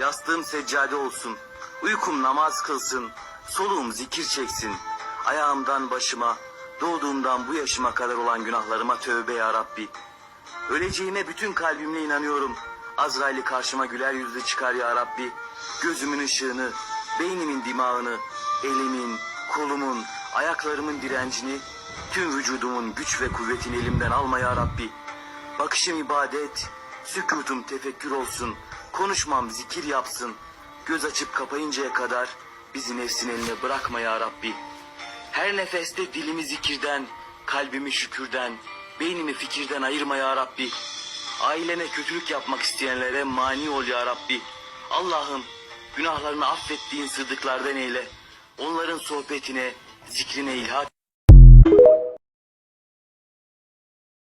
Yastığım seccade olsun. Uykum namaz kılsın. Soluğum zikir çeksin. Ayağımdan başıma, doğduğumdan bu yaşıma kadar olan günahlarıma tövbe ya Rabbi. Öleceğime bütün kalbimle inanıyorum. Azrail'i karşıma güler yüzlü çıkar ya Rabbi. Gözümün ışığını, beynimin dimağını, elimin, kolumun, ayaklarımın direncini, tüm vücudumun güç ve kuvvetini elimden alma ya Rabbi. Bakışım ibadet, sükutum tefekkür olsun, konuşmam zikir yapsın. Göz açıp kapayıncaya kadar bizi nefsin eline bırakma ya Rabbi. Her nefeste dilimi zikirden, kalbimi şükürden, beynimi fikirden ayırma ya Rabbi. Ailene kötülük yapmak isteyenlere mani ol ya Rabbi. Allah'ım günahlarını affettiğin sıddıklardan eyle. Onların sohbetine, zikrine ilhak